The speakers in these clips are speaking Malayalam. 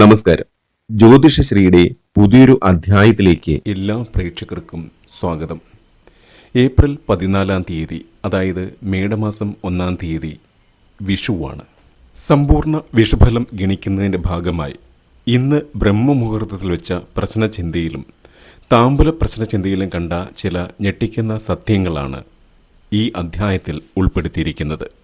നമസ്കാരം. ജ്യോതിഷശ്രീയുടെ പുതിയൊരു അധ്യായത്തിലേക്ക് എല്ലാ പ്രേക്ഷകർക്കും സ്വാഗതം. ഏപ്രിൽ പതിനാലാം തീയതി അതായത് മേടമാസം ഒന്നാം തീയതി വിഷുവാണ്. സമ്പൂർണ വിഷുഫലം ഗണിക്കുന്നതിന്റെ ഭാഗമായി ഇന്ന് ബ്രഹ്മമുഹൂർത്തത്തിൽ വെച്ച പ്രശ്നചിന്തയിലും താമ്പുല പ്രശ്നചിന്തയിലും കണ്ട ചില ഞെട്ടിക്കുന്ന സത്യങ്ങളാണ് ഈ അധ്യായത്തിൽ ഉൾപ്പെടുത്തിയിരിക്കുന്നത്.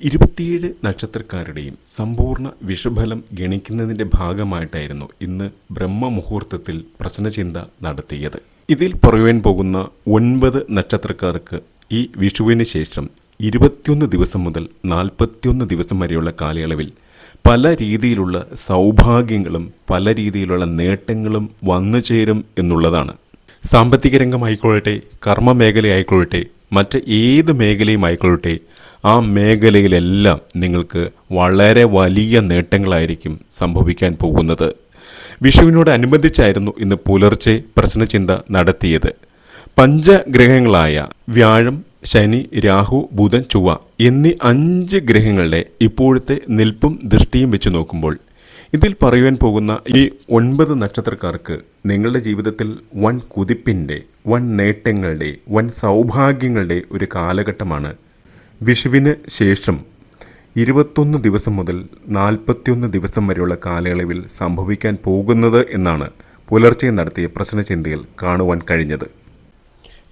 ഇരുപത്തിയേഴ് നക്ഷത്രക്കാരുടെയും സമ്പൂർണ വിഷുഫലം ഗണിക്കുന്നതിന്റെ ഭാഗമായിട്ടായിരുന്നു ഇന്ന് ബ്രഹ്മമുഹൂർത്തത്തിൽ പ്രശ്നചിന്ത നടത്തിയത്. ഇതിൽ പറയുവാൻ പോകുന്ന ഒൻപത് നക്ഷത്രക്കാർക്ക് ഈ വിഷുവിന് ശേഷം ഇരുപത്തിയൊന്ന് ദിവസം മുതൽ നാൽപ്പത്തിയൊന്ന് ദിവസം വരെയുള്ള കാലയളവിൽ പല രീതിയിലുള്ള സൗഭാഗ്യങ്ങളും പല രീതിയിലുള്ള നേട്ടങ്ങളും വന്നു ചേരും എന്നുള്ളതാണ്. സാമ്പത്തിക രംഗമായിക്കൊള്ളട്ടെ കർമ്മ മേഖലയായിക്കൊള്ളട്ടെ മറ്റ് ഏത് മേഖലയും ആയിക്കൊള്ളട്ടെ ആ മേഖലയിലെല്ലാം നിങ്ങൾക്ക് വളരെ വലിയ നേട്ടങ്ങളായിരിക്കും സംഭവിക്കാൻ പോകുന്നത്. വിഷുവിനോടനുബന്ധിച്ചായിരുന്നു ഇന്ന് പുലർച്ചെ പ്രശ്നചിന്ത നടത്തിയത്. പഞ്ചഗ്രഹങ്ങളായ വ്യാഴം ശനി രാഹു ബുധൻ ചൊവ്വ എന്നീ അഞ്ച് ഗ്രഹങ്ങളുടെ ഇപ്പോഴത്തെ നിൽപ്പും ദൃഷ്ടിയും വെച്ച് നോക്കുമ്പോൾ ഇതിൽ പറയുവാൻ പോകുന്ന ഈ ഒൻപത് നക്ഷത്രക്കാർക്ക് നിങ്ങളുടെ ജീവിതത്തിൽ വൻ കുതിപ്പിന്റെ വൻ നേട്ടങ്ങളുടെ വൻ സൗഭാഗ്യങ്ങളുടെ ഒരു കാലഘട്ടമാണ് വിഷുവിന് ശേഷം ഇരുപത്തൊന്ന് ദിവസം മുതൽ നാൽപ്പത്തിയൊന്ന് ദിവസം വരെയുള്ള കാലയളവിൽ സംഭവിക്കാൻ പോകുന്നത് എന്നാണ് പുലർച്ചെ നടത്തിയ പ്രശ്നചിന്തയിൽ കാണുവാൻ കഴിഞ്ഞത്.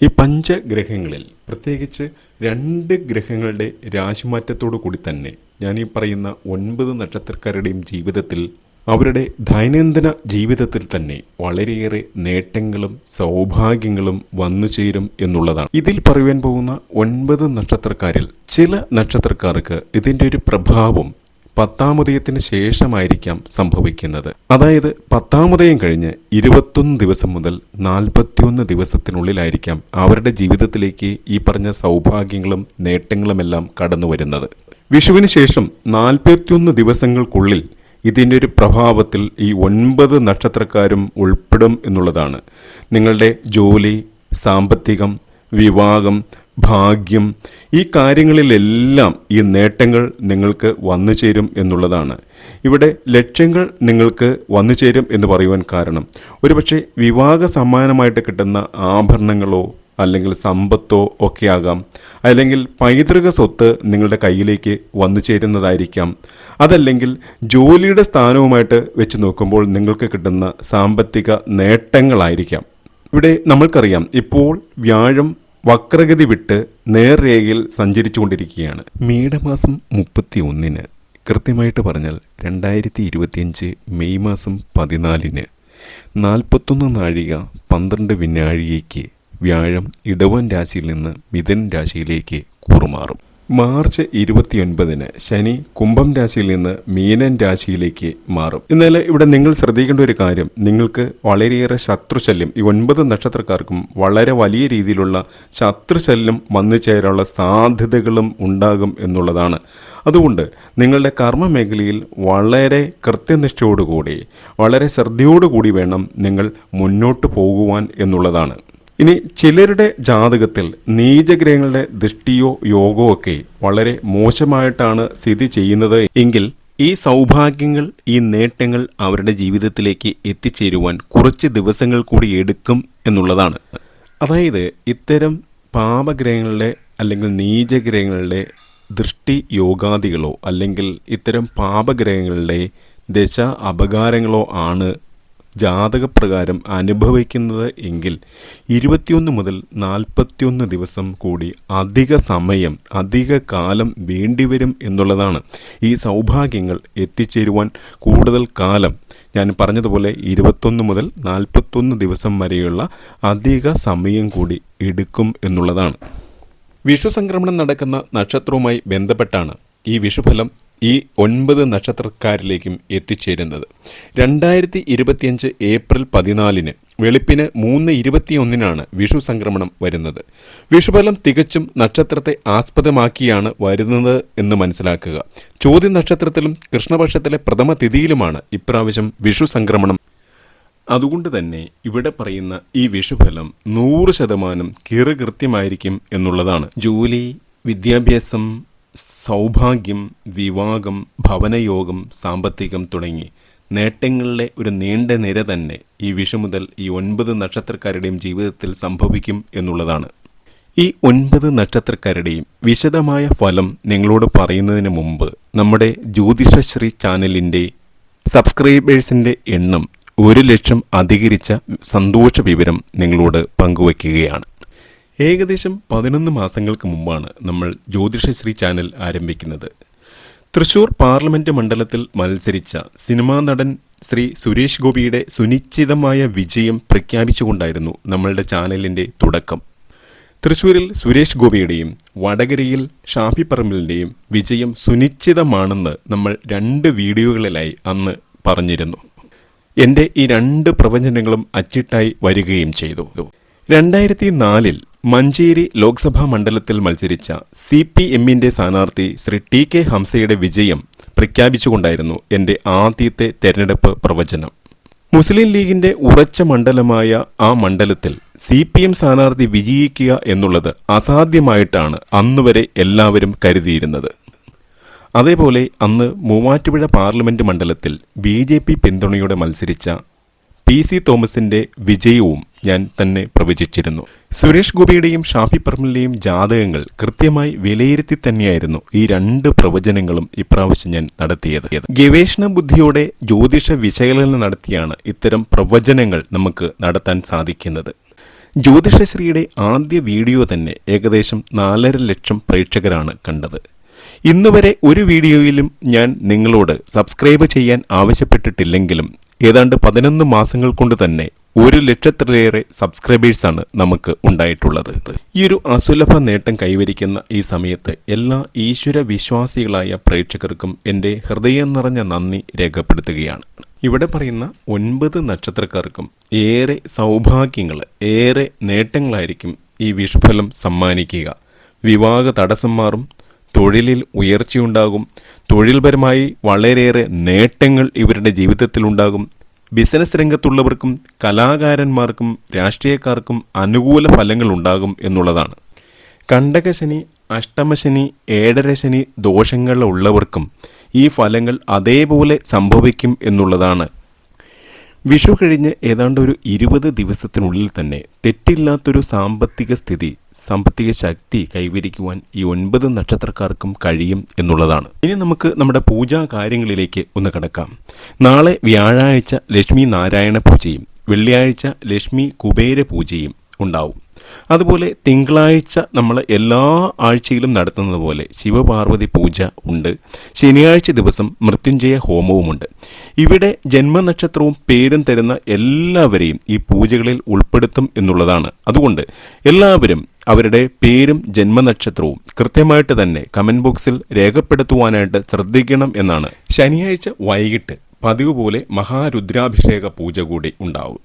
ഈ പഞ്ചഗ്രഹങ്ങളിൽ പ്രത്യേകിച്ച് രണ്ട് ഗ്രഹങ്ങളുടെ രാശിമാറ്റത്തോടു കൂടി തന്നെ ഞാൻ ഈ പറയുന്ന ഒൻപത് നക്ഷത്രക്കാരുടെയും ജീവിതത്തിൽ അവരുടെ ദൈനംദിന ജീവിതത്തിൽ തന്നെ വളരെയേറെ നേട്ടങ്ങളും സൗഭാഗ്യങ്ങളും വന്നു ചേരും എന്നുള്ളതാണ്. ഇതിൽ പറയുവാൻ പോകുന്ന ഒൻപത് നക്ഷത്രക്കാരിൽ ചില നക്ഷത്രക്കാർക്ക് ഇതിന്റെ ഒരു പ്രഭാവം പത്താമുദയത്തിന് ശേഷമായിരിക്കാം സംഭവിക്കുന്നത്. അതായത് പത്താമുദയം കഴിഞ്ഞ് ഇരുപത്തൊന്ന് ദിവസം മുതൽ നാൽപ്പത്തിയൊന്ന് ദിവസത്തിനുള്ളിലായിരിക്കാം അവരുടെ ജീവിതത്തിലേക്ക് ഈ പറഞ്ഞ സൗഭാഗ്യങ്ങളും നേട്ടങ്ങളുമെല്ലാം കടന്നു വരുന്നത് വിഷുവിന് ശേഷം നാൽപ്പത്തിയൊന്ന് ദിവസങ്ങൾക്കുള്ളിൽ ഇതിന്റെ ഒരു പ്രഭാവത്തിൽ ഈ ഒൻപത് നക്ഷത്രക്കാരും ഉൾപ്പെടും എന്നുള്ളതാണ്. നിങ്ങളുടെ ജോലി സാമ്പത്തികം വിവാഹം ഭാഗ്യം ഈ കാര്യങ്ങളിലെല്ലാം ഈ നേട്ടങ്ങൾ നിങ്ങൾക്ക് വന്നു ചേരും എന്നുള്ളതാണ്. ഇവിടെ ലക്ഷ്യങ്ങൾ നിങ്ങൾക്ക് വന്നു ചേരും എന്ന് പറയുവാൻ കാരണം ഒരുപക്ഷെ വിവാഹ സമ്മാനമായിട്ട് കിട്ടുന്ന ആഭരണങ്ങളോ അല്ലെങ്കിൽ സമ്പത്തോ ഒക്കെ ആകാം. അല്ലെങ്കിൽ പൈതൃക സ്വത്ത് നിങ്ങളുടെ കയ്യിലേക്ക് വന്നു ചേരുന്നതായിരിക്കാം. അതല്ലെങ്കിൽ ജോലിയുടെ സ്ഥാനവുമായിട്ട് വെച്ച് നോക്കുമ്പോൾ നിങ്ങൾക്ക് കിട്ടുന്ന സാമ്പത്തിക നേട്ടങ്ങളായിരിക്കാം. ഇവിടെ നമ്മൾക്കറിയാം ഇപ്പോൾ വ്യാഴം വക്രഗതി വിട്ട് നേർരേഖയിൽ സഞ്ചരിച്ചു സഞ്ചരിച്ചുകൊണ്ടിരിക്കുകയാണ്. മീടമാസം മുപ്പത്തി ഒന്നിന് കൃത്യമായിട്ട് പറഞ്ഞാൽ രണ്ടായിരത്തി ഇരുപത്തിയഞ്ച് മെയ് മാസം പതിനാലിന് നാൽപ്പത്തൊന്ന് നാഴിക പന്ത്രണ്ട് വിനാഴികയ്ക്ക് വ്യാഴം ഇടവൻ രാശിയിൽ നിന്ന് മിഥുൻ രാശിയിലേക്ക് കൂറുമാറും. മാർച്ച് ഇരുപത്തിയൊൻപതിന് ശനി കുംഭം രാശിയിൽ നിന്ന് മീനൻ രാശിയിലേക്ക് മാറും. എന്നാൽ ഇവിടെ നിങ്ങൾ ശ്രദ്ധിക്കേണ്ട ഒരു കാര്യം നിങ്ങൾക്ക് വളരെയേറെ ശത്രുശല്യം ഈ ഒൻപത് നക്ഷത്രക്കാർക്കും വളരെ വലിയ രീതിയിലുള്ള ശത്രുശല്യം വന്നു ചേരാനുള്ള സാധ്യതകളും ഉണ്ടാകും എന്നുള്ളതാണ്. അതുകൊണ്ട് നിങ്ങളുടെ കർമ്മ മേഖലയിൽ വളരെ കൃത്യനിഷ്ഠയോടുകൂടി വളരെ ശ്രദ്ധയോടുകൂടി വേണം നിങ്ങൾ മുന്നോട്ട് പോകുവാൻ എന്നുള്ളതാണ്. ഇനി ചിലരുടെ ജാതകത്തിൽ നീചഗ്രഹങ്ങളുടെ ദൃഷ്ടിയോ യോഗോ ഒക്കെ വളരെ മോശമായിട്ടാണ് സ്ഥിതി ചെയ്യുന്നത് എങ്കിൽ ഈ സൗഭാഗ്യങ്ങൾ ഈ നേട്ടങ്ങൾ അവരുടെ ജീവിതത്തിലേക്ക് എത്തിച്ചേരുവാൻ കുറച്ച് ദിവസങ്ങൾ കൂടി എടുക്കും എന്നുള്ളതാണ്. അതായത് ഇത്തരം പാപഗ്രഹങ്ങളുടെ അല്ലെങ്കിൽ നീചഗ്രഹങ്ങളുടെ ദൃഷ്ടി യോഗാദികളോ അല്ലെങ്കിൽ ഇത്തരം പാപഗ്രഹങ്ങളുടെ ദശ അപകാരങ്ങളോ ആണ് ജാതകപ്രകാരം അനുഭവിക്കുന്നത് എങ്കിൽ ഇരുപത്തിയൊന്ന് മുതൽ നാൽപ്പത്തിയൊന്ന് ദിവസം കൂടി അധിക സമയം അധിക കാലം വേണ്ടിവരും എന്നുള്ളതാണ് ഈ സൗഭാഗ്യങ്ങൾ എത്തിച്ചേരുവാൻ കൂടുതൽ കാലം. ഞാൻ പറഞ്ഞതുപോലെ ഇരുപത്തൊന്ന് മുതൽ നാൽപ്പത്തൊന്ന് ദിവസം വരെയുള്ള അധിക സമയം കൂടി എടുക്കും എന്നുള്ളതാണ്. വിഷു സംക്രമണം നടക്കുന്ന നക്ഷത്രവുമായി ബന്ധപ്പെട്ടാണ് ഈ വിഷുഫലം ഈ ഒൻപത് നക്ഷത്രക്കാരിലേക്കും എത്തിച്ചേരുന്നത്. രണ്ടായിരത്തി ഇരുപത്തിയഞ്ച് ഏപ്രിൽ പതിനാലിന് വെളുപ്പിന് മൂന്ന് ഇരുപത്തിയൊന്നിനാണ് വിഷു സംക്രമണം വരുന്നത്. വിഷുഫലം തികച്ചും നക്ഷത്രത്തെ ആസ്പദമാക്കിയാണ് വരുന്നത് എന്ന് മനസ്സിലാക്കുക. ചോദ്യ നക്ഷത്രത്തിലും കൃഷ്ണപക്ഷത്തിലെ പ്രഥമ തിഥിയിലുമാണ് ഇപ്രാവശ്യം വിഷു സംക്രമണം. അതുകൊണ്ട് തന്നെ ഇവിടെ പറയുന്ന ഈ വിഷുഫലം നൂറ് ശതമാനം കീറുകൃത്യമായിരിക്കും എന്നുള്ളതാണ്. ജോലി വിദ്യാഭ്യാസം സൗഭാഗ്യം വിവാഹം ഭവനയോഗം സാമ്പത്തികം തുടങ്ങി നേട്ടങ്ങളിലെ ഒരു നീണ്ട നിര തന്നെ ഈ വിഷു മുതൽ ഈ ഒൻപത് നക്ഷത്രക്കാരുടെയും ജീവിതത്തിൽ സംഭവിക്കും എന്നുള്ളതാണ്. ഈ ഒൻപത് നക്ഷത്രക്കാരുടെയും വിശദമായ ഫലം നിങ്ങളോട് പറയുന്നതിന് മുമ്പ് നമ്മുടെ ജ്യോതിഷശ്രീ ചാനലിന്റെ സബ്സ്ക്രൈബേഴ്സിന്റെ എണ്ണം ഒരു ലക്ഷം അധികരിച്ച സന്തോഷ വിവരം നിങ്ങളോട് പങ്കുവയ്ക്കുകയാണ്. ഏകദേശം പതിനൊന്ന് മാസങ്ങൾക്ക് മുമ്പാണ് നമ്മൾ ജ്യോതിഷശ്രീ ചാനൽ ആരംഭിക്കുന്നത്. തൃശൂർ പാർലമെന്റ് മണ്ഡലത്തിൽ മത്സരിച്ച സിനിമാ നടൻ ശ്രീ സുരേഷ് ഗോപിയുടെ സുനിശ്ചിതമായ വിജയം പ്രഖ്യാപിച്ചുകൊണ്ടായിരുന്നു നമ്മളുടെ ചാനലിന്റെ തുടക്കം. തൃശൂരിൽ സുരേഷ് ഗോപിയുടെയും വടകരയിൽ ഷാഫി പറമ്പിലിന്റെയും വിജയം സുനിശ്ചിതമാണെന്ന് നമ്മൾ രണ്ട് വീഡിയോകളിലായി അന്ന് പറഞ്ഞിരുന്നു. എന്റെ ഈ രണ്ട് പ്രവചനങ്ങളും അച്ചിട്ടായി വരികയും ചെയ്തു. രണ്ടായിരത്തി നാലിൽ മഞ്ചേരി ലോക്സഭാ മണ്ഡലത്തിൽ മത്സരിച്ച സി പി എമ്മിന്റെ സ്ഥാനാർത്ഥി ശ്രീ ടി കെ ഹംസയുടെ വിജയം പ്രഖ്യാപിച്ചുകൊണ്ടായിരുന്നു എന്റെ ആദ്യത്തെ തെരഞ്ഞെടുപ്പ് പ്രവചനം. മുസ്ലിം ലീഗിന്റെ ഉറച്ച മണ്ഡലമായ ആ മണ്ഡലത്തിൽ സി പി എം സ്ഥാനാർത്ഥി വിജയിക്കുക എന്നുള്ളത് അസാധ്യമായിട്ടാണ് അന്നുവരെ എല്ലാവരും കരുതിയിരുന്നത്. അതേപോലെ അന്ന് മൂവാറ്റുപുഴ പാർലമെന്റ് മണ്ഡലത്തിൽ ബി ജെ പി പിന്തുണയോടെ മത്സരിച്ച പി സി തോമസിന്റെ വിജയവും ഞാൻ തന്നെ പ്രവചിച്ചിരുന്നു. സുരേഷ് ഗോപിയുടെയും ഷാഫി പർമലിന്റെയും ജാതകങ്ങൾ കൃത്യമായി വിലയിരുത്തി തന്നെയായിരുന്നു ഈ രണ്ട് പ്രവചനങ്ങളും ഇപ്രാവശ്യം ഞാൻ നടത്തിയത്. ഗവേഷണ ബുദ്ധിയോടെ ജ്യോതിഷ വിശകലനം നടത്തിയാണ് ഇത്തരം പ്രവചനങ്ങൾ നമുക്ക് നടത്താൻ സാധിക്കുന്നത്. ജ്യോതിഷശ്രീയുടെ ആദ്യ വീഡിയോ തന്നെ ഏകദേശം നാലര ലക്ഷം പ്രേക്ഷകരാണ് കണ്ടത്. ഇന്നുവരെ ഒരു വീഡിയോയിലും ഞാൻ നിങ്ങളോട് സബ്സ്ക്രൈബ് ചെയ്യാൻ ആവശ്യപ്പെട്ടിട്ടില്ലെങ്കിലും ഏതാണ്ട് പതിനൊന്ന് മാസങ്ങൾ കൊണ്ട് തന്നെ ഒരു ലക്ഷത്തിലേറെ സബ്സ്ക്രൈബേഴ്സാണ് നമുക്ക് ഉണ്ടായിട്ടുള്ളത്. ഈ ഒരു അസുലഭ നേട്ടം കൈവരിക്കുന്ന ഈ സമയത്ത് എല്ലാ ഈശ്വര വിശ്വാസികളായ പ്രേക്ഷകർക്കും എന്റെ ഹൃദയം നിറഞ്ഞ നന്ദി രേഖപ്പെടുത്തുകയാണ്. ഇവിടെ പറയുന്ന ഒൻപത് നക്ഷത്രക്കാർക്കും ഏറെ സൗഭാഗ്യങ്ങൾ ഏറെ നേട്ടങ്ങളായിരിക്കും ഈ വിഷുഫലം സമ്മാനിക്കുക. വിവാഹ തടസ്സം മാറും തൊഴിലിൽ ഉയർച്ചയുണ്ടാകും. തൊഴിൽപരമായി വളരെയേറെ നേട്ടങ്ങൾ ഇവരുടെ ജീവിതത്തിലുണ്ടാകും. ബിസിനസ് രംഗത്തുള്ളവർക്കും കലാകാരന്മാർക്കും രാഷ്ട്രീയക്കാർക്കും അനുകൂല ഫലങ്ങൾ ഉണ്ടാകും എന്നുള്ളതാണ് കണ്ടകശനി അഷ്ടമശനി ഏഴരശനി ദോഷങ്ങളുള്ളവർക്കും ഈ ഫലങ്ങൾ അതേപോലെ സംഭവിക്കും എന്നുള്ളതാണ് വിഷു കഴിഞ്ഞ് ഏതാണ്ട് ഒരു ഇരുപത് ദിവസത്തിനുള്ളിൽ തന്നെ തെറ്റില്ലാത്തൊരു സാമ്പത്തിക സ്ഥിതി സാമ്പത്തിക ശക്തി കൈവരിക്കുവാൻ ഈ ഒൻപത് നക്ഷത്രക്കാർക്കും കഴിയും എന്നുള്ളതാണ്. ഇനി നമുക്ക് നമ്മുടെ പൂജാ കാര്യങ്ങളിലേക്ക് ഒന്ന് കടക്കാം. നാളെ വ്യാഴാഴ്ച ലക്ഷ്മി നാരായണ പൂജയും വെള്ളിയാഴ്ച ലക്ഷ്മി കുബേര പൂജയും ഉണ്ടാവും. അതുപോലെ തിങ്കളാഴ്ച നമ്മൾ എല്ലാ ആഴ്ചയിലും നടത്തുന്നത് പോലെ ശിവപാർവതി പൂജ ഉണ്ട്. ശനിയാഴ്ച ദിവസം മൃത്യുഞ്ജയ ഹോമവുമുണ്ട്. ഇവിടെ ജന്മനക്ഷത്രവും പേരും തരുന്ന എല്ലാവരെയും ഈ പൂജകളിൽ ഉൾപ്പെടുത്തും എന്നുള്ളതാണ്. അതുകൊണ്ട് എല്ലാവരും അവരുടെ പേരും ജന്മനക്ഷത്രവും കൃത്യമായിട്ട് തന്നെ കമന്റ് ബോക്സിൽ രേഖപ്പെടുത്തുവാനായിട്ട് ശ്രദ്ധിക്കണം എന്നാണ്. ശനിയാഴ്ച വൈകിട്ട് പതിവ് പോലെ മഹാരുദ്രാഭിഷേക പൂജ കൂടി ഉണ്ടാവും.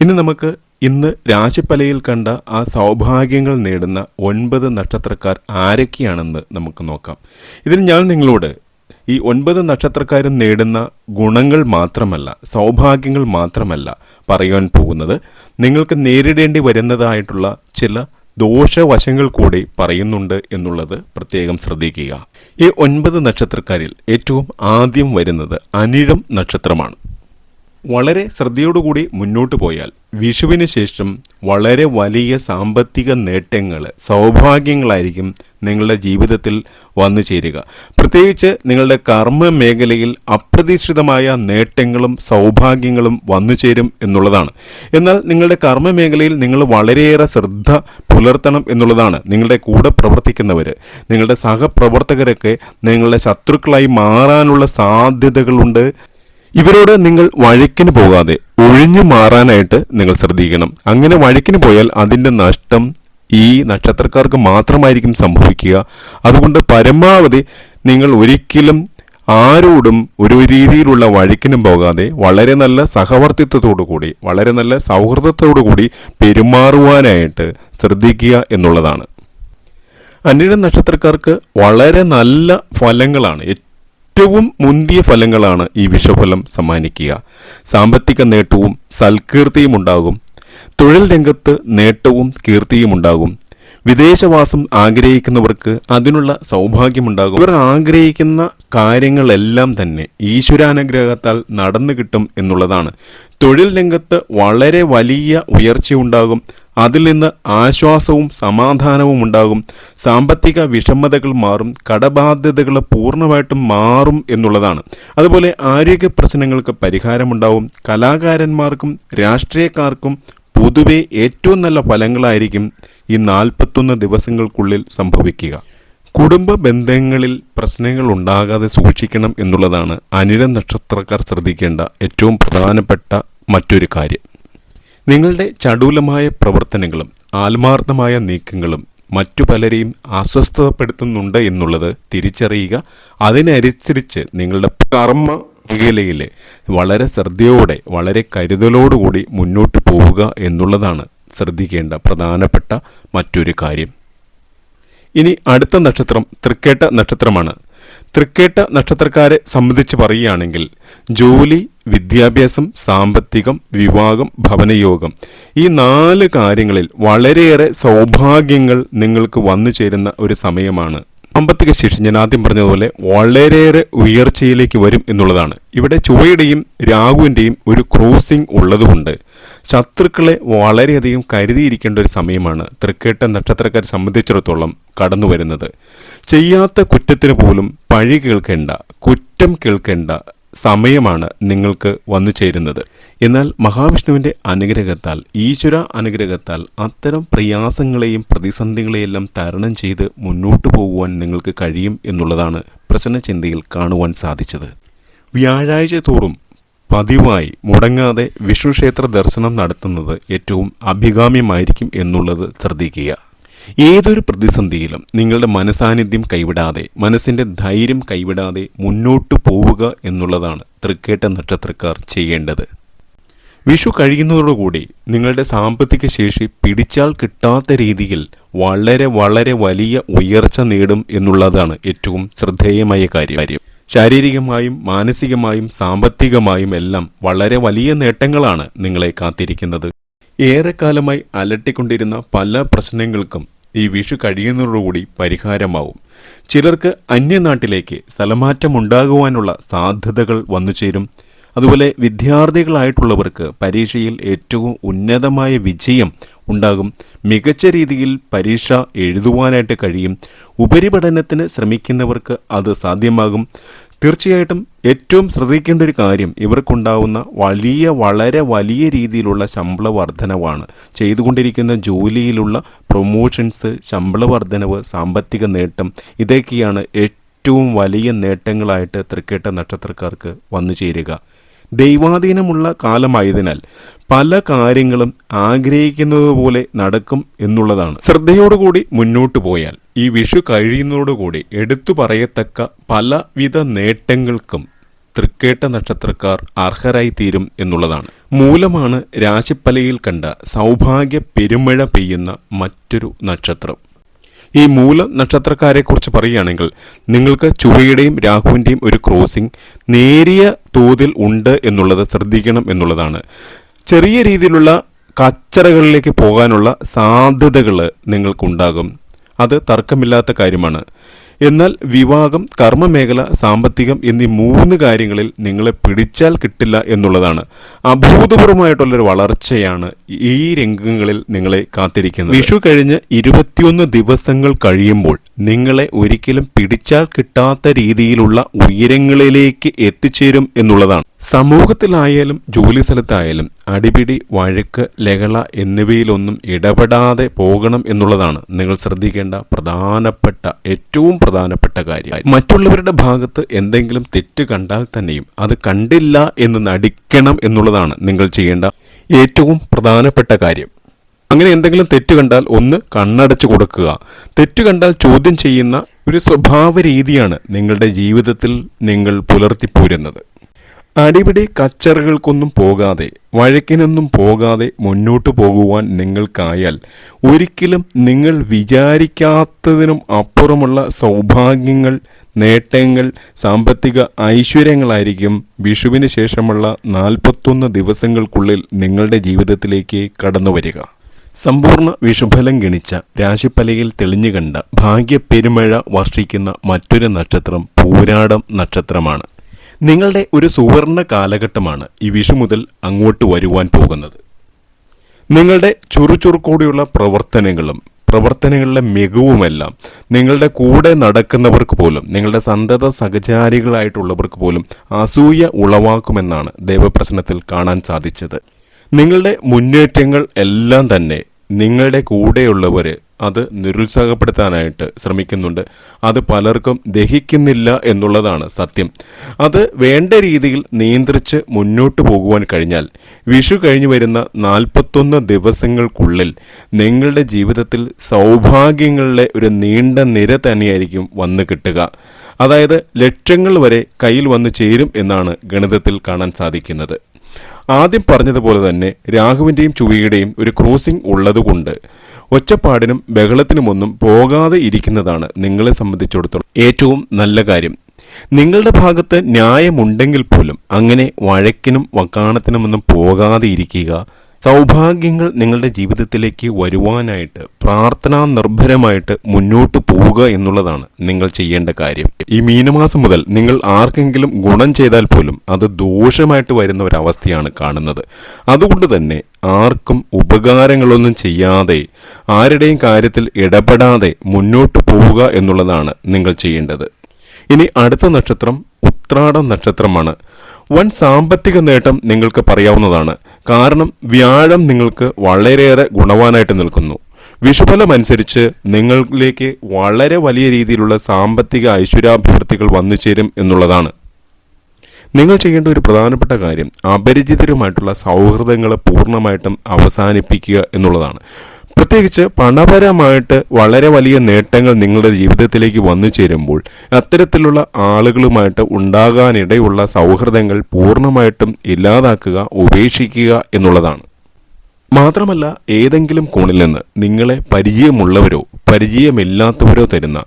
ഇനി നമുക്ക് ഇന്ന് രാശിപ്പലയിൽ കണ്ട ആ സൗഭാഗ്യങ്ങൾ നേടുന്ന ഒൻപത് നക്ഷത്രക്കാർ ആരൊക്കെയാണെന്ന് നമുക്ക് നോക്കാം. ഇതിൽ ഞാൻ നിങ്ങളോട് ഈ ഒൻപത് നക്ഷത്രക്കാരും നേടുന്ന ഗുണങ്ങൾ മാത്രമല്ല സൗഭാഗ്യങ്ങൾ മാത്രമല്ല പറയുവാൻ പോകുന്നത്. നിങ്ങൾക്ക് നേരിടേണ്ടി വരുന്നതായിട്ടുള്ള ചില ദോഷവശങ്ങൾ കൂടി പറയുന്നുണ്ട് എന്നുള്ളത് പ്രത്യേകം ശ്രദ്ധിക്കുക. ഈ ഒൻപത് നക്ഷത്രക്കാരിൽ ഏറ്റവും ആദ്യം വരുന്നത് അനിഴം നക്ഷത്രമാണ്. വളരെ ശ്രദ്ധയോടുകൂടി മുന്നോട്ട് പോയാൽ വിഷുവിന് ശേഷം വളരെ വലിയ സാമ്പത്തിക നേട്ടങ്ങൾ സൗഭാഗ്യങ്ങളായിരിക്കും നിങ്ങളുടെ ജീവിതത്തിൽ വന്നു ചേരുക. പ്രത്യേകിച്ച് നിങ്ങളുടെ കർമ്മ മേഖലയിൽ അപ്രതീക്ഷിതമായ നേട്ടങ്ങളും സൗഭാഗ്യങ്ങളും വന്നു ചേരും എന്നുള്ളതാണ്. എന്നാൽ നിങ്ങളുടെ കർമ്മ മേഖലയിൽ നിങ്ങൾ വളരെയേറെ ശ്രദ്ധ പുലർത്തണം എന്നുള്ളതാണ് നിങ്ങളുടെ കൂടെ പ്രവർത്തിക്കുന്നവർ നിങ്ങളുടെ സഹപ്രവർത്തകരൊക്കെ നിങ്ങളുടെ ശത്രുക്കളായി മാറാനുള്ള സാധ്യതകളുണ്ട്. ഇവരോട് നിങ്ങൾ വഴക്കിന് പോകാതെ ഒഴിഞ്ഞു മാറാനായിട്ട് നിങ്ങൾ ശ്രദ്ധിക്കണം. അങ്ങനെ വഴക്കിന് പോയാൽ അതിന്റെ നഷ്ടം ഈ നക്ഷത്രക്കാർക്ക് മാത്രമായിരിക്കും സംഭവിക്കുക. അതുകൊണ്ട് പരമാവധി നിങ്ങൾ ഒരിക്കലും ആരോടും ഒരു രീതിയിലുള്ള വഴക്കിനും പോകാതെ വളരെ നല്ല സഹവർത്തിത്വത്തോടു കൂടി വളരെ നല്ല സൗഹൃദത്തോടു കൂടി പെരുമാറുവാനായിട്ട് ശ്രദ്ധിക്കുക എന്നുള്ളതാണ്. അന്യ നക്ഷത്രക്കാർക്ക് വളരെ നല്ല ഫലങ്ങളാണ് ഏറ്റവും മുന്തിയ ഫലങ്ങളാണ് ഈ വിഷഫലം സമ്മാനിക്കുക. സാമ്പത്തിക നേട്ടവും സൽകീർത്തിയും ഉണ്ടാകും. തൊഴിൽ രംഗത്ത് നേട്ടവും കീർത്തിയും ഉണ്ടാകും. വിദേശവാസം ആഗ്രഹിക്കുന്നവർക്ക് അതിനുള്ള സൗഭാഗ്യമുണ്ടാകും. ഇവർ ആഗ്രഹിക്കുന്ന കാര്യങ്ങളെല്ലാം തന്നെ ഈശ്വരാനുഗ്രഹത്താൽ നടന്നു കിട്ടും എന്നുള്ളതാണ്. തൊഴിൽ രംഗത്ത് വളരെ വലിയ ഉയർച്ചയുണ്ടാകും. അതിൽ നിന്ന് ആശ്വാസവും സമാധാനവും ഉണ്ടാകും. സാമ്പത്തിക വിഷമതകൾ മാറും കടബാധ്യതകൾ പൂർണമായിട്ടും മാറും എന്നുള്ളതാണ്. അതുപോലെ ആരോഗ്യ പ്രശ്നങ്ങൾക്ക് പരിഹാരമുണ്ടാവും. കലാകാരന്മാർക്കും രാഷ്ട്രീയക്കാർക്കും പൊതുവെ ഏറ്റവും നല്ല ഫലങ്ങളായിരിക്കും ഈ നാൽപ്പത്തൊന്ന് ദിവസങ്ങൾക്കുള്ളിൽ സംഭവിക്കുക. കുടുംബ ബന്ധങ്ങളിൽ പ്രശ്നങ്ങൾ ഉണ്ടാകാതെ സൂക്ഷിക്കണം എന്നുള്ളതാണ് അനിര നക്ഷത്രക്കാർ ശ്രദ്ധിക്കേണ്ട ഏറ്റവും പ്രധാനപ്പെട്ട മറ്റൊരു കാര്യം. നിങ്ങളുടെ ചടുലമായ പ്രവർത്തനങ്ങളും ആത്മാർത്ഥമായ നീക്കങ്ങളും മറ്റു പലരെയും അസ്വസ്ഥതപ്പെടുത്തുന്നുണ്ട് എന്നുള്ളത് തിരിച്ചറിയുക. അതിനനുസരിച്ച് നിങ്ങളുടെ കർമ്മ മേഖലയിൽ വളരെ ശ്രദ്ധയോടെ വളരെ കരുതലോടുകൂടി മുന്നോട്ട് പോവുക എന്നുള്ളതാണ് ശ്രദ്ധിക്കേണ്ട പ്രധാനപ്പെട്ട മറ്റൊരു കാര്യം. ഇനി അടുത്ത നക്ഷത്രം തൃക്കേട്ട നക്ഷത്രമാണ്. തൃക്കേട്ട നക്ഷത്രക്കാരെ സംബന്ധിച്ച് പറയുകയാണെങ്കിൽ ജോലി വിദ്യാഭ്യാസം സാമ്പത്തികം വിവാഹം ഭവനയോഗം ഈ നാല് കാര്യങ്ങളിൽ വളരെയേറെ സൗഭാഗ്യങ്ങൾ നിങ്ങൾക്ക് വന്നു ചേരുന്ന ഒരു സമയമാണ്. സാമ്പത്തിക ശേഷി ഞാൻ ആദ്യം പറഞ്ഞതുപോലെ വളരെയേറെ ഉയർച്ചയിലേക്ക് വരും എന്നുള്ളതാണ്. ഇവിടെ ചുവയുടെയും രാഹുവിന്റെയും ഒരു ക്രോസിംഗ് ഉള്ളതുകൊണ്ട് ശത്രുക്കളെ വളരെയധികം കരുതിയിരിക്കേണ്ട ഒരു സമയമാണ് തൃക്കേട്ട നക്ഷത്രക്കാരെ സംബന്ധിച്ചിടത്തോളം കടന്നു വരുന്നത് ചെയ്യാത്ത കുറ്റത്തിന് പോലും പഴി കേൾക്കേണ്ട കുറ്റം കേൾക്കേണ്ട സമയമാണ് നിങ്ങൾക്ക് വന്നു ചേരുന്നത്. എന്നാൽ മഹാവിഷ്ണുവിന്റെ അനുഗ്രഹത്താൽ ഈശ്വര അനുഗ്രഹത്താൽ അത്തരം പ്രയാസങ്ങളെയും പ്രതിസന്ധികളെയെല്ലാം തരണം ചെയ്ത് മുന്നോട്ടു പോകുവാൻ നിങ്ങൾക്ക് കഴിയും എന്നുള്ളതാണ് പ്രശ്നചിന്തയിൽ കാണുവാൻ സാധിച്ചത്. വ്യാഴാഴ്ച തോറും പതിവായി മുടങ്ങാതെ വിഷ്ണുക്ഷേത്ര ദർശനം നടത്തുന്നത് ഏറ്റവും അഭികാമ്യമായിരിക്കും എന്നുള്ളത് ശ്രദ്ധിക്കുക. ഏതൊരു പ്രതിസന്ധിയിലും നിങ്ങളുടെ മനസാന്നിധ്യം കൈവിടാതെ മനസ്സിന്റെ ധൈര്യം കൈവിടാതെ മുന്നോട്ടു പോവുക എന്നുള്ളതാണ് തൃക്കേട്ട നക്ഷത്രക്കാർ ചെയ്യേണ്ടത്. വിഷു കഴിയുന്നതോടുകൂടി നിങ്ങളുടെ സാമ്പത്തിക ശേഷി പിടിച്ചാൽ കിട്ടാത്ത രീതിയിൽ വളരെ വളരെ വലിയ ഉയർച്ച നേടും എന്നുള്ളതാണ് ഏറ്റവും ശ്രദ്ധേയമായ കാര്യം. ശാരീരികമായും മാനസികമായും സാമ്പത്തികമായും എല്ലാം വളരെ വലിയ നേട്ടങ്ങളാണ് നിങ്ങളെ കാത്തിരിക്കുന്നത്. ഏറെക്കാലമായി അലട്ടിക്കൊണ്ടിരുന്ന പല പ്രശ്നങ്ങൾക്കും ഈ വിഷു കഴിയുന്നതോടുകൂടി പരിഹാരമാവും. ചിലർക്ക് അന്യനാട്ടിലേക്ക് സ്ഥലമാറ്റം ഉണ്ടാകുവാനുള്ള സാധ്യതകൾ വന്നുചേരും അതുപോലെ വിദ്യാർത്ഥികളായിട്ടുള്ളവർക്ക് പരീക്ഷയിൽ ഏറ്റവും ഉന്നതമായ വിജയം ഉണ്ടാകും. മികച്ച രീതിയിൽ പരീക്ഷ എഴുതുവാനായിട്ട് കഴിയും. ഉപരിപഠനത്തിന് ശ്രമിക്കുന്നവർക്ക് അത് സാധ്യമാകും. തീർച്ചയായിട്ടും ഏറ്റവും ശ്രദ്ധിക്കേണ്ട ഒരു കാര്യം ഇവർക്കുണ്ടാവുന്ന വലിയ വളരെ വലിയ രീതിയിലുള്ള ശമ്പള വർധനവാണ്. ചെയ്തുകൊണ്ടിരിക്കുന്ന ജോലിയിലുള്ള പ്രൊമോഷൻസ് ശമ്പള വർധനവ് സാമ്പത്തിക നേട്ടം ഇതൊക്കെയാണ് ഏറ്റവും വലിയ നേട്ടങ്ങളായിട്ട് തൃക്കേട്ട നക്ഷത്രക്കാർക്ക് വന്നു ചേരുക. ദൈവാധീനമുള്ള കാലമായതിനാൽ പല കാര്യങ്ങളും ആഗ്രഹിക്കുന്നത് പോലെ നടക്കും എന്നുള്ളതാണ്. ശ്രദ്ധയോടുകൂടി മുന്നോട്ടു പോയാൽ ഈ വിഷു കഴിയുന്നതോടുകൂടി എടുത്തു പറയത്തക്ക പലവിധ നേട്ടങ്ങൾക്കും തൃക്കേട്ട നക്ഷത്രക്കാർ അർഹരായി തീരും എന്നുള്ളതാണ്. മൂലമാണ് രാശിപ്പലയിൽ കണ്ട സൗഭാഗ്യ പെരുമഴ പെയ്യുന്ന മറ്റൊരു നക്ഷത്രം. ഈ മൂല നക്ഷത്രക്കാരെ കുറിച്ച് പറയുകയാണെങ്കിൽ നിങ്ങൾക്ക് ചുവയുടെയും രാഹുവിന്റെയും ഒരു ക്രോസിംഗ് നേരിയ തോതിൽ ഉണ്ട് എന്നുള്ളത് ശ്രദ്ധിക്കണം എന്നുള്ളതാണ്. ചെറിയ രീതിയിലുള്ള കച്ചറകളിലേക്ക് പോകാനുള്ള സാധ്യതകൾ നിങ്ങൾക്കുണ്ടാകും. അത് തർക്കമില്ലാത്ത കാര്യമാണ്. എന്നാൽ വിവാഹം കർമ്മമേഖല സാമ്പത്തികം എന്നീ മൂന്ന് കാര്യങ്ങളിൽ നിങ്ങളെ പിടിച്ചാൽ കിട്ടില്ല എന്നുള്ളതാണ്. അഭൂതപൂർവമായിട്ടുള്ളൊരു വളർച്ചയാണ് ഈ രംഗങ്ങളിൽ നിങ്ങളെ കാത്തിരിക്കുന്നത്. വിഷു കഴിഞ്ഞ് ഇരുപത്തിയൊന്ന് ദിവസങ്ങൾ കഴിയുമ്പോൾ നിങ്ങളെ ഒരിക്കലും പിടിച്ചാൽ കിട്ടാത്ത രീതിയിലുള്ള ഉയരങ്ങളിലേക്ക് എത്തിച്ചേരും എന്നുള്ളതാണ്. സമൂഹത്തിലായാലും ജോലി സ്ഥലത്തായാലും അടിപിടി വഴക്ക് ലഹള എന്നിവയിലൊന്നും ഇടപെടാതെ പോകണം എന്നുള്ളതാണ് നിങ്ങൾ ശ്രദ്ധിക്കേണ്ട പ്രധാനപ്പെട്ട ഏറ്റവും പ്രധാനപ്പെട്ട കാര്യം. മറ്റുള്ളവരുടെ ഭാഗത്ത് എന്തെങ്കിലും തെറ്റ് കണ്ടാൽ തന്നെയും അത് കണ്ടില്ല എന്ന് നടിക്കണം എന്നുള്ളതാണ് നിങ്ങൾ ചെയ്യേണ്ട ഏറ്റവും പ്രധാനപ്പെട്ട കാര്യം. അങ്ങനെ എന്തെങ്കിലും തെറ്റ് കണ്ടാൽ ഒന്ന് കണ്ണടച്ചു കൊടുക്കുക. തെറ്റ് കണ്ടാൽ ചോദ്യം ചെയ്യുന്ന ഒരു സ്വഭാവ രീതിയാണ് നിങ്ങളുടെ ജീവിതത്തിൽ നിങ്ങൾ പുലർത്തിപ്പോരുന്നത്. അടിപിടി കച്ചറകൾക്കൊന്നും പോകാതെ വഴക്കിനൊന്നും പോകാതെ മുന്നോട്ട് പോകുവാൻ നിങ്ങൾക്കായാൽ ഒരിക്കലും നിങ്ങൾ വിചാരിക്കാത്തതിനും അപ്പുറമുള്ള സൗഭാഗ്യങ്ങൾ നേട്ടങ്ങൾ സാമ്പത്തിക ഐശ്വര്യങ്ങളായിരിക്കും വിഷുവിന് ശേഷമുള്ള നാൽപ്പത്തൊന്ന് ദിവസങ്ങൾക്കുള്ളിൽ നിങ്ങളുടെ ജീവിതത്തിലേക്ക് കടന്നു വരിക സമ്പൂർണ വിഷുഫലം ഗണിച്ച രാശിപ്പലയിൽ തെളിഞ്ഞുകണ്ട ഭാഗ്യപ്പെരുമഴ വർഷിക്കുന്ന മറ്റൊരു നക്ഷത്രം പൂരാടം നക്ഷത്രമാണ്. നിങ്ങളുടെ ഒരു സുവർണ കാലഘട്ടമാണ് ഈ വിഷു മുതൽ അങ്ങോട്ട് വരുവാൻ പോകുന്നത്. നിങ്ങളുടെ ചുറുചുറുക്കോടെയുള്ള പ്രവർത്തനങ്ങളും പ്രവർത്തനങ്ങളിലെ മികവുമെല്ലാം നിങ്ങളുടെ കൂടെ നടക്കുന്നവർക്ക് പോലും നിങ്ങളുടെ സന്തത സഹചാരികളായിട്ടുള്ളവർക്ക് പോലും അസൂയ ഉളവാക്കുമെന്നാണ് ദേവപ്രശ്നത്തിൽ കാണാൻ സാധിച്ചത്. നിങ്ങളുടെ മുന്നേറ്റങ്ങൾ എല്ലാം തന്നെ നിങ്ങളുടെ കൂടെയുള്ളവർ അത് നിരുത്സാഹപ്പെടുത്താനായിട്ട് ശ്രമിക്കുന്നുണ്ട്. അത് പലർക്കും ദഹിക്കുന്നില്ല എന്നുള്ളതാണ് സത്യം. അത് വേണ്ട രീതിയിൽ നിയന്ത്രിച്ച് മുന്നോട്ട് പോകുവാൻ കഴിഞ്ഞാൽ വിഷു കഴിഞ്ഞു വരുന്ന നാൽപ്പത്തൊന്ന് ദിവസങ്ങൾക്കുള്ളിൽ നിങ്ങളുടെ ജീവിതത്തിൽ സൗഭാഗ്യങ്ങളുടെ ഒരു നീണ്ട നിര തന്നെയായിരിക്കും വന്നു കിട്ടുക. അതായത് ലക്ഷങ്ങൾ വരെ കയ്യിൽ വന്നു ചേരും എന്നാണ് ഗണിതത്തിൽ കാണാൻ സാധിക്കുന്നത്. ആദ്യം പറഞ്ഞതുപോലെ തന്നെ രാഹുവിന്റെയും ചുവിയുടെയും ഒരു ക്രോസിംഗ് ഉള്ളതുകൊണ്ട് ഒച്ചപ്പാടിനും ബഹളത്തിനുമൊന്നും പോകാതെ ഇരിക്കുന്നതാണ് നിങ്ങളെ സംബന്ധിച്ചിടത്തോളം ഏറ്റവും നല്ല കാര്യം. നിങ്ങളുടെ ഭാഗത്ത് ന്യായമുണ്ടെങ്കിൽ പോലും അങ്ങനെ വഴക്കിനും വക്കാണത്തിനുമൊന്നും പോകാതെ ഇരിക്കുക സൗഭാഗ്യങ്ങൾ നിങ്ങളുടെ ജീവിതത്തിലേക്ക് വരുവാനായിട്ട് പ്രാർത്ഥനാ നിർഭരമായിട്ട് മുന്നോട്ട് പോവുക എന്നുള്ളതാണ് നിങ്ങൾ ചെയ്യേണ്ട കാര്യം. ഈ മീനമാസം മുതൽ നിങ്ങൾ ആർക്കെങ്കിലും ഗുണം ചെയ്താൽ പോലും അത് ദോഷമായിട്ട് വരുന്ന ഒരവസ്ഥയാണ് കാണുന്നത്. അതുകൊണ്ട് തന്നെ ആർക്കും ഉപകാരങ്ങളൊന്നും ചെയ്യാതെ ആരുടെയും കാര്യത്തിൽ ഇടപെടാതെ മുന്നോട്ട് പോവുക എന്നുള്ളതാണ് നിങ്ങൾ ചെയ്യേണ്ടത്. ഇനി അടുത്ത നക്ഷത്രം ഉത്രാടം നക്ഷത്രമാണ്. വൻ സാമ്പത്തിക നേട്ടം നിങ്ങൾക്ക് പറയാവുന്നതാണ്. കാരണം വ്യാഴം നിങ്ങൾക്ക് വളരെയേറെ ഗുണവാനായിട്ട് നിൽക്കുന്നു. വിഷുഫലം അനുസരിച്ച് നിങ്ങളിലേക്ക് വളരെ വലിയ രീതിയിലുള്ള സാമ്പത്തിക ഐശ്വര്യാഭിവൃദ്ധികൾ വന്നു ചേരും എന്നുള്ളതാണ്. നിങ്ങൾ ചെയ്യേണ്ട ഒരു പ്രധാനപ്പെട്ട കാര്യം അപരിചിതരുമായിട്ടുള്ള സൗഹൃദങ്ങൾ പൂർണമായിട്ടും അവസാനിപ്പിക്കുക എന്നുള്ളതാണ്. പ്രത്യേകിച്ച് പണപരമായിട്ട് വളരെ വലിയ നേട്ടങ്ങൾ നിങ്ങളുടെ ജീവിതത്തിലേക്ക് വന്നു ചേരുമ്പോൾ അത്തരത്തിലുള്ള ആളുകളുമായിട്ട് ഉണ്ടാകാനിടയുള്ള സൗഹൃദങ്ങൾ പൂർണമായിട്ടും ഇല്ലാതാക്കുക ഉപേക്ഷിക്കുക എന്നുള്ളതാണ്. മാത്രമല്ല ഏതെങ്കിലും കോണിൽ നിന്ന് നിങ്ങളെ പരിചയമുള്ളവരോ പരിചയമില്ലാത്തവരോ തരുന്ന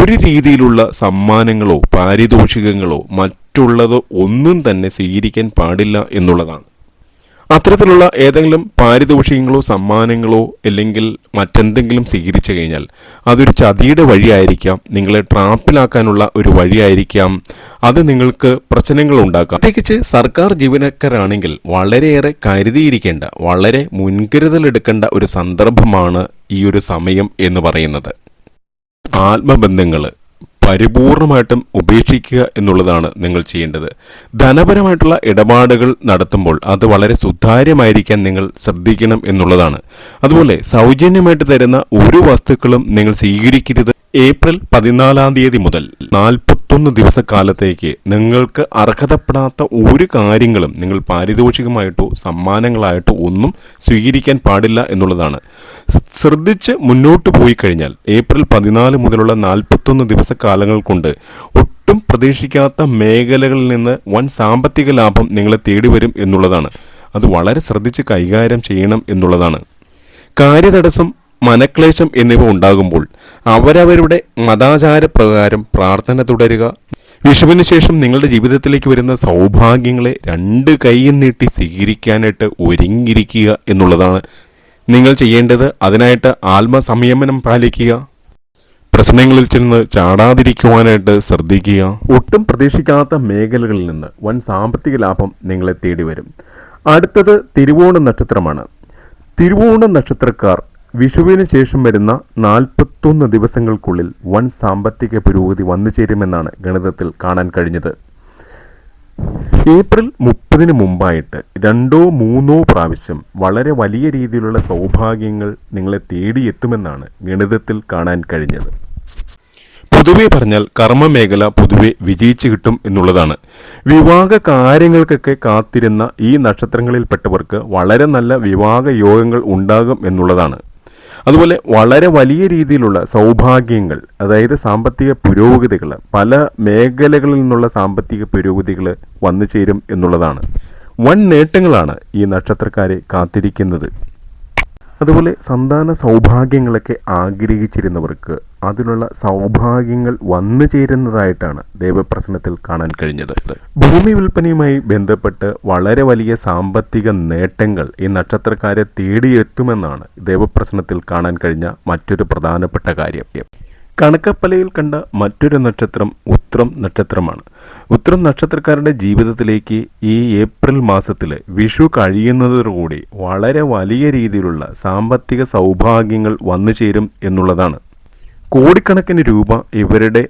ഒരു രീതിയിലുള്ള സമ്മാനങ്ങളോ പാരിതോഷികങ്ങളോ മറ്റുള്ളതോ ഒന്നും തന്നെ സ്വീകരിക്കാൻ പാടില്ല എന്നുള്ളതാണ്. അത്തരത്തിലുള്ള ഏതെങ്കിലും പാരിതോഷികങ്ങളോ സമ്മാനങ്ങളോ അല്ലെങ്കിൽ മറ്റെന്തെങ്കിലും സ്വീകരിച്ചു കഴിഞ്ഞാൽ അതൊരു ചതിയുടെ വഴിയായിരിക്കാം നിങ്ങളെ ട്രാപ്പിലാക്കാനുള്ള ഒരു വഴിയായിരിക്കാം അത് നിങ്ങൾക്ക് പ്രശ്നങ്ങൾ ഉണ്ടാക്കാം. പ്രത്യേകിച്ച് സർക്കാർ ജീവനക്കാരാണെങ്കിൽ വളരെയേറെ കരുതിയിരിക്കേണ്ട വളരെ മുൻകരുതലെടുക്കേണ്ട ഒരു സന്ദർഭമാണ് ഈ ഒരു സമയം എന്ന് പറയുന്നത്. ആത്മബന്ധങ്ങൾ പരിപൂർണമായിട്ടും ഉപേക്ഷിക്കുക എന്നുള്ളതാണ് നിങ്ങൾ ചെയ്യേണ്ടത്. ധനപരമായിട്ടുള്ള ഇടപാടുകൾ നടത്തുമ്പോൾ അത് വളരെ സുതാര്യമായിരിക്കാൻ നിങ്ങൾ ശ്രദ്ധിക്കണം എന്നുള്ളതാണ്. അതുപോലെ സൗജന്യമായിട്ട് തരുന്ന ഒരു വസ്തുക്കളും നിങ്ങൾ സ്വീകരിക്കരുത് ഏപ്രിൽ പതിനാലാം തീയതി മുതൽ നാൽപ്പത്തൊന്ന് ദിവസക്കാലത്തേക്ക് നിങ്ങൾക്ക് അർഹതപ്പെടാത്ത ഒരു കാര്യങ്ങളും നിങ്ങൾ പാരിതോഷികമായിട്ടോ സമ്മാനങ്ങളായിട്ടോ ഒന്നും സ്വീകരിക്കാൻ പാടില്ല എന്നുള്ളതാണ്. ശ്രദ്ധിച്ച് മുന്നോട്ട് പോയി കഴിഞ്ഞാൽ ഏപ്രിൽ പതിനാല് മുതലുള്ള നാൽപ്പത്തൊന്ന് ദിവസക്കാലങ്ങൾ കൊണ്ട് ഒട്ടും പ്രതീക്ഷിക്കാത്ത മേഖലകളിൽ നിന്ന് വൻ സാമ്പത്തിക ലാഭം നിങ്ങളെ തേടി വരും എന്നുള്ളതാണ്. അത് വളരെ ശ്രദ്ധിച്ച് കൈകാര്യം ചെയ്യണം എന്നുള്ളതാണ്. കാര്യതടസ്സം മനക്ലേശം എന്നിവ ഉണ്ടാകുമ്പോൾ അവരവരുടെ മതാചാര പ്രകാരം പ്രാർത്ഥന തുടരുക. വിഷുവിന് ശേഷം നിങ്ങളുടെ ജീവിതത്തിലേക്ക് വരുന്ന സൗഭാഗ്യങ്ങളെ രണ്ട് കൈയും നീട്ടി സ്വീകരിക്കാനായിട്ട് ഒരുങ്ങിയിരിക്കുക എന്നുള്ളതാണ് നിങ്ങൾ ചെയ്യേണ്ടത്. അതിനായിട്ട് ആത്മസംയമനം പാലിക്കുക. പ്രശ്നങ്ങളിൽ ചെന്ന് ചാടാതിരിക്കുവാനായിട്ട് ശ്രദ്ധിക്കുക. ഒട്ടും പ്രതീക്ഷിക്കാത്ത മേഖലകളിൽ നിന്ന് വൻ സാമ്പത്തിക ലാഭം നിങ്ങളെ തേടി വരും അടുത്തത് തിരുവോണ നക്ഷത്രമാണ് തിരുവോണ നക്ഷത്രക്കാർ വിഷുവിന് ശേഷം വരുന്ന നാൽപ്പത്തൊന്ന് ദിവസങ്ങൾക്കുള്ളിൽ വൻ സാമ്പത്തിക പുരോഗതി വന്നു ചേരുമെന്നാണ് ഗണിതത്തിൽ കാണാൻ കഴിഞ്ഞത്. ഏപ്രിൽ മുപ്പതിന് മുമ്പായിട്ട് രണ്ടോ മൂന്നോ പ്രാവശ്യം വളരെ വലിയ രീതിയിലുള്ള സൗഭാഗ്യങ്ങൾ നിങ്ങളെ തേടിയെത്തുമെന്നാണ് ഗണിതത്തിൽ കാണാൻ കഴിഞ്ഞത്. പൊതുവെ പറഞ്ഞാൽ കർമ്മമേഖല പൊതുവെ വിജയിച്ചു കിട്ടും എന്നുള്ളതാണ്. വിവാഹ കാര്യങ്ങൾക്കൊക്കെ കാത്തിരുന്ന ഈ നക്ഷത്രങ്ങളിൽപ്പെട്ടവർക്ക് വളരെ നല്ല വിവാഹ യോഗങ്ങൾ ഉണ്ടാകും എന്നുള്ളതാണ്. അതുപോലെ വളരെ വലിയ രീതിയിലുള്ള സൗഭാഗ്യങ്ങൾ അതായത് സാമ്പത്തിക പുരോഗതികൾ പല മേഖലകളിൽ നിന്നുള്ള സാമ്പത്തിക പുരോഗതികൾ വന്നു ചേരും എന്നുള്ളതാണ്. വൻ നേട്ടങ്ങളാണ് ഈ നക്ഷത്രക്കാരെ കാത്തിരിക്കുന്നത്. അതുപോലെ സന്താന സൗഭാഗ്യങ്ങളൊക്കെ ആഗ്രഹിച്ചിരുന്നവർക്ക് അതിനുള്ള സൗഭാഗ്യങ്ങൾ വന്നു ചേരുന്നതായിട്ടാണ് ദേവപ്രശ്നത്തിൽ കാണാൻ കഴിഞ്ഞത്. ഭൂമി വിൽപ്പനയുമായി ബന്ധപ്പെട്ട് വളരെ വലിയ സാമ്പത്തിക നേട്ടങ്ങൾ ഈ നക്ഷത്രക്കാരെ തേടിയെത്തുമെന്നാണ് ദേവപ്രശ്നത്തിൽ കാണാൻ കഴിഞ്ഞ മറ്റൊരു പ്രധാനപ്പെട്ട കാര്യം. കണക്കപ്പലയിൽ കണ്ട മറ്റൊരു നക്ഷത്രം ഉത്രം നക്ഷത്രമാണ്. ഉത്രം നക്ഷത്രക്കാരുടെ ജീവിതത്തിലേക്ക് ഈ ഏപ്രിൽ മാസത്തിൽ വിഷു കഴിയുന്നതോടുകൂടി വളരെ വലിയ രീതിയിലുള്ള സാമ്പത്തിക സൗഭാഗ്യങ്ങൾ വന്നു ചേരും എന്നുള്ളതാണ് കോടിക്കണക്കിന് രൂപ ഇവരുടെ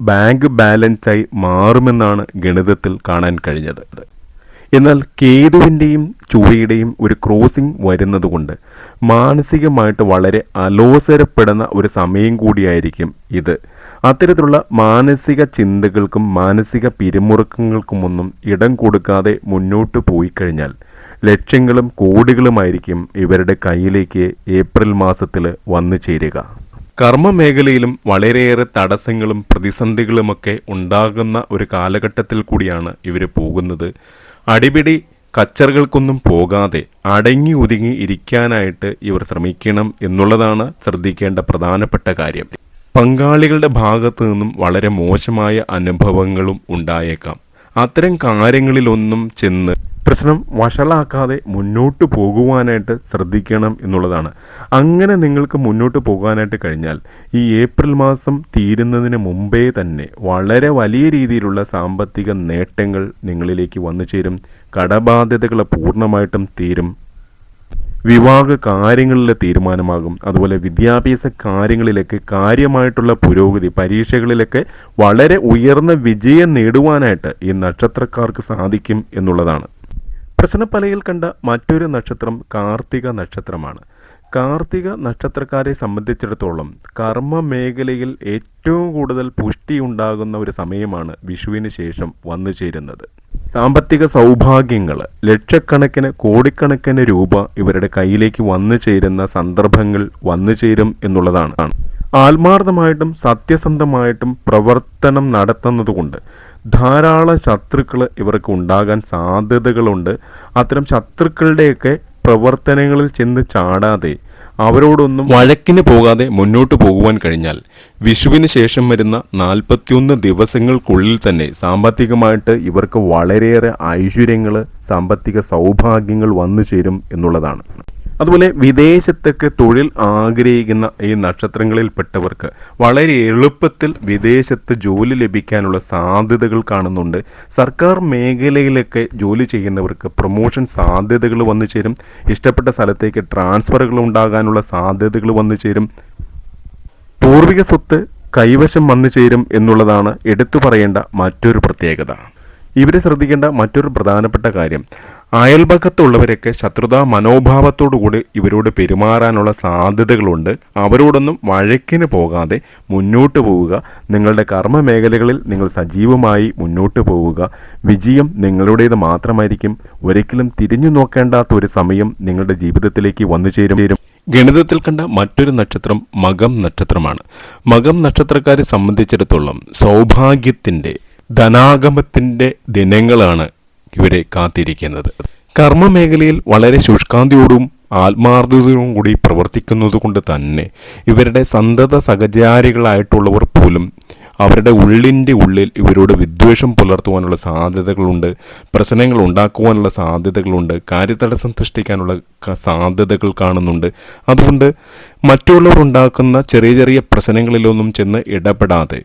ബാങ്ക് ബാലൻസായി മാറുമെന്നാണ് ഗണിതത്തിൽ കാണാൻ കഴിഞ്ഞത്. എന്നാൽ കേതുവിന്റെയും ചുവയുടെയും ഒരു ക്രോസിംഗ് വരുന്നതുകൊണ്ട് മാനസികമായിട്ട് വളരെ അലോസരപ്പെടുന്ന ഒരു സമയം കൂടിയായിരിക്കും ഇത്. അത്തരത്തിലുള്ള മാനസിക ചിന്തകൾക്കും മാനസിക പിരിമുറുക്കങ്ങൾക്കുമൊന്നും ഇടം കൊടുക്കാതെ മുന്നോട്ട് പോയി കഴിഞ്ഞാൽ ലക്ഷ്യങ്ങളും കോടികളുമായിരിക്കും ഇവരുടെ കയ്യിലേക്ക് ഏപ്രിൽ മാസത്തിൽ വന്നു ചേരുക. കർമ്മമേഖലയിലും വളരെയേറെ തടസ്സങ്ങളും പ്രതിസന്ധികളുമൊക്കെ ഉണ്ടാകുന്ന ഒരു കാലഘട്ടത്തിൽ കൂടിയാണ് ഇവർ പോകുന്നത്. അടിപിടി കച്ചറുകൾക്കൊന്നും പോകാതെ അടങ്ങി ഒതുങ്ങി ഇരിക്കാനായിട്ട് ഇവർ ശ്രമിക്കണം എന്നുള്ളതാണ് ശ്രദ്ധിക്കേണ്ട പ്രധാനപ്പെട്ട കാര്യം. പങ്കാളികളുടെ ഭാഗത്തു നിന്നും വളരെ മോശമായ അനുഭവങ്ങളും ഉണ്ടായേക്കാം. അത്തരം കാര്യങ്ങളിലൊന്നും ചെന്ന് പ്രശ്നം വഷളാക്കാതെ മുന്നോട്ട് പോകുവാനായിട്ട് ശ്രദ്ധിക്കണം എന്നുള്ളതാണ്. അങ്ങനെ നിങ്ങൾക്ക് മുന്നോട്ട് പോകാനായിട്ട് കഴിഞ്ഞാൽ ഈ ഏപ്രിൽ മാസം തീരുന്നതിന് മുമ്പേ തന്നെ വളരെ വലിയ രീതിയിലുള്ള സാമ്പത്തിക നേട്ടങ്ങൾ നിങ്ങളിലേക്ക് വന്നു ചേരും. കടബാധ്യതകൾ പൂർണമായിട്ടും തീരും. വിവാഹ കാര്യങ്ങളിലെ തീരുമാനമാകും. അതുപോലെ വിദ്യാഭ്യാസ കാര്യങ്ങളിലൊക്കെ കാര്യമായിട്ടുള്ള പുരോഗതി പരീക്ഷകളിലൊക്കെ വളരെ ഉയർന്ന വിജയം നേടുവാനായിട്ട് ഈ നക്ഷത്രക്കാർക്ക് സാധിക്കും എന്നുള്ളതാണ്. പ്രശ്നപ്പലയിൽ കണ്ട മറ്റൊരു നക്ഷത്രം കാർത്തിക നക്ഷത്രമാണ്. കാർത്തിക നക്ഷത്രക്കാരെ സംബന്ധിച്ചിടത്തോളം കർമ്മ മേഖലയിൽ ഏറ്റവും കൂടുതൽ പുഷ്ടി ഉണ്ടാകുന്ന ഒരു സമയമാണ് വിഷുവിന് ശേഷം വന്നു ചേരുന്നത്. സാമ്പത്തിക സൗഭാഗ്യങ്ങൾ ലക്ഷക്കണക്കിന് കോടിക്കണക്കിന് രൂപ ഇവരുടെ കയ്യിലേക്ക് വന്നു ചേരുന്ന സന്ദർഭങ്ങൾ വന്നു ചേരും എന്നുള്ളതാണ്. ആത്മാർത്ഥമായിട്ടും സത്യസന്ധമായിട്ടും പ്രവർത്തനം നടത്തുന്നതുകൊണ്ട് ധാരാളം ശത്രുക്കൾ ഇവർക്ക് ഉണ്ടാകാൻ സാധ്യതകളുണ്ട്. അത്തരം ശത്രുക്കളുടെയൊക്കെ പ്രവർത്തനങ്ങളിൽ ചെന്ന് ചാടാതെ അവരോടൊന്നും വഴക്കിന് പോകാതെ മുന്നോട്ട് പോകുവാൻ കഴിഞ്ഞാൽ വിഷുവിന് ശേഷം വരുന്ന നാൽപ്പത്തിയൊന്ന് ദിവസങ്ങൾക്കുള്ളിൽ തന്നെ സാമ്പത്തികമായിട്ട് ഇവർക്ക് വളരെയേറെ ഐശ്വര്യങ്ങൾ സാമ്പത്തിക സൗഭാഗ്യങ്ങൾ വന്നു ചേരും എന്നുള്ളതാണ്. അതുപോലെ വിദേശത്തേക്ക് തൊഴിൽ ആഗ്രഹിക്കുന്ന ഈ നക്ഷത്രങ്ങളിൽപ്പെട്ടവർക്ക് വളരെ എളുപ്പത്തിൽ വിദേശത്ത് ജോലി ലഭിക്കാനുള്ള സാധ്യതകൾ കാണുന്നുണ്ട്. സർക്കാർ മേഖലയിലൊക്കെ ജോലി ചെയ്യുന്നവർക്ക് പ്രൊമോഷൻ സാധ്യതകൾ വന്നു ചേരും. ഇഷ്ടപ്പെട്ട സ്ഥലത്തേക്ക് ട്രാൻസ്ഫറുകൾ ഉണ്ടാകാനുള്ള സാധ്യതകൾ വന്നു ചേരും. പൂർവിക സ്വത്ത് കൈവശം വന്നു ചേരും എന്നുള്ളതാണ് എടുത്തു പറയേണ്ട മറ്റൊരു പ്രത്യേകത. ഇവരെ ശ്രദ്ധിക്കേണ്ട മറ്റൊരു പ്രധാനപ്പെട്ട കാര്യം. അയൽപക്കത്തുള്ളവരൊക്കെ ശത്രുതാ മനോഭാവത്തോടുകൂടി ഇവരോട് പെരുമാറാനുള്ള സാധ്യതകളുണ്ട്. അവരോടൊന്നും വഴക്കിന് പോകാതെ മുന്നോട്ട് പോവുക. നിങ്ങളുടെ കർമ്മ മേഖലകളിൽ നിങ്ങൾ സജീവമായി മുന്നോട്ട് പോവുക. വിജയം നിങ്ങളുടേത് മാത്രമായിരിക്കും. ഒരിക്കലും തിരിഞ്ഞു നോക്കേണ്ടാത്ത ഒരു സമയം നിങ്ങളുടെ ജീവിതത്തിലേക്ക് വന്നു ചേരും. ഗണിതത്തിൽ കണ്ട മറ്റൊരു നക്ഷത്രം മകം നക്ഷത്രമാണ്. മകം നക്ഷത്രക്കാരെ സംബന്ധിച്ചിടത്തോളം സൗഭാഗ്യത്തിന്റെ ധനാഗമത്തിന്റെ ദിനങ്ങളാണ് ഇവരെ കാത്തിരിക്കുന്നത്. കർമ്മ മേഖലയിൽ വളരെ ശുഷ്കാന്തിയോടും ആത്മാർത്ഥതയോടും കൂടി പ്രവർത്തിക്കുന്നത് കൊണ്ട് തന്നെ ഇവരുടെ സന്തത സഹചാരികളായിട്ടുള്ളവർ പോലും അവരുടെ ഉള്ളിന്റെ ഉള്ളിൽ ഇവരോട് വിദ്വേഷം പുലർത്തുവാനുള്ള സാധ്യതകളുണ്ട് പ്രശ്നങ്ങൾ ഉണ്ടാക്കുവാനുള്ള സാധ്യതകളുണ്ട് കാര്യതടസ്സം സൃഷ്ടിക്കാനുള്ള സാധ്യതകൾ കാണുന്നുണ്ട്. അതുകൊണ്ട് മറ്റുള്ളവർ ഉണ്ടാക്കുന്ന ചെറിയ ചെറിയ പ്രശ്നങ്ങളിലൊന്നും ചെന്ന് ഇടപെടാതെ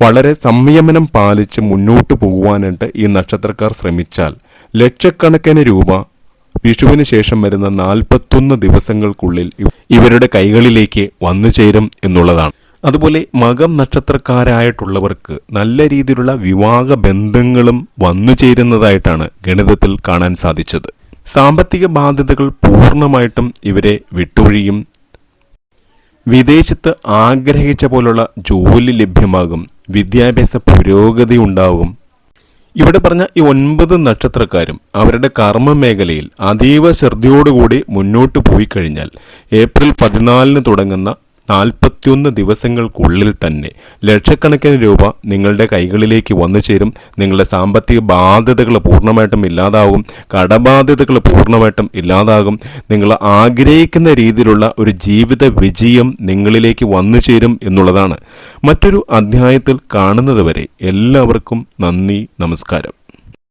വളരെ സംയമനം പാലിച്ച് മുന്നോട്ട് പോകുവാനായിട്ട് ഈ നക്ഷത്രക്കാർ ശ്രമിച്ചാൽ ലക്ഷക്കണക്കിന് രൂപ വിഷുവിന് ശേഷം വരുന്ന നാൽപ്പത്തൊന്ന് ദിവസങ്ങൾക്കുള്ളിൽ ഇവരുടെ കൈകളിലേക്ക് വന്നു ചേരും എന്നുള്ളതാണ്. അതുപോലെ മകം നക്ഷത്രക്കാരായിട്ടുള്ളവർക്ക് നല്ല രീതിയിലുള്ള വിവാഹ ബന്ധങ്ങളും വന്നു ചേരുന്നതായിട്ടാണ് ഗണിതത്തിൽ കാണാൻ സാധിച്ചത്. സാമ്പത്തിക ബാധ്യതകൾ പൂർണമായിട്ടും ഇവരെ വിട്ടൊഴിയും വിദേശത്ത് ആഗ്രഹിച്ച പോലുള്ള ജോലി ലഭ്യമാകും വിദ്യാഭ്യാസ പുരോഗതി ഉണ്ടാകും ഇവിടെ പറഞ്ഞ ഈ ഒൻപത് നക്ഷത്രക്കാരും അവരുടെ കർമ്മ മേഖലയിൽ അതീവ ശ്രദ്ധയോടുകൂടി മുന്നോട്ട് പോയി കഴിഞ്ഞാൽ ഏപ്രിൽ പതിനാലിന് തുടങ്ങുന്ന നാൽപ്പത്തിയൊന്ന് ദിവസങ്ങൾക്കുള്ളിൽ തന്നെ ലക്ഷക്കണക്കിന് രൂപ നിങ്ങളുടെ കൈകളിലേക്ക് വന്നു ചേരും. നിങ്ങളുടെ സാമ്പത്തിക ബാധ്യതകൾ പൂർണമായിട്ടും ഇല്ലാതാകും. കടബാധ്യതകൾ പൂർണമായിട്ടും ഇല്ലാതാകും. നിങ്ങൾ ആഗ്രഹിക്കുന്ന രീതിയിലുള്ള ഒരു ജീവിത വിജയം നിങ്ങളിലേക്ക് വന്നു ചേരും എന്നുള്ളതാണ്. മറ്റൊരു അധ്യായത്തിൽ കാണുന്നത് വരെ എല്ലാവർക്കും നന്ദി നമസ്കാരം.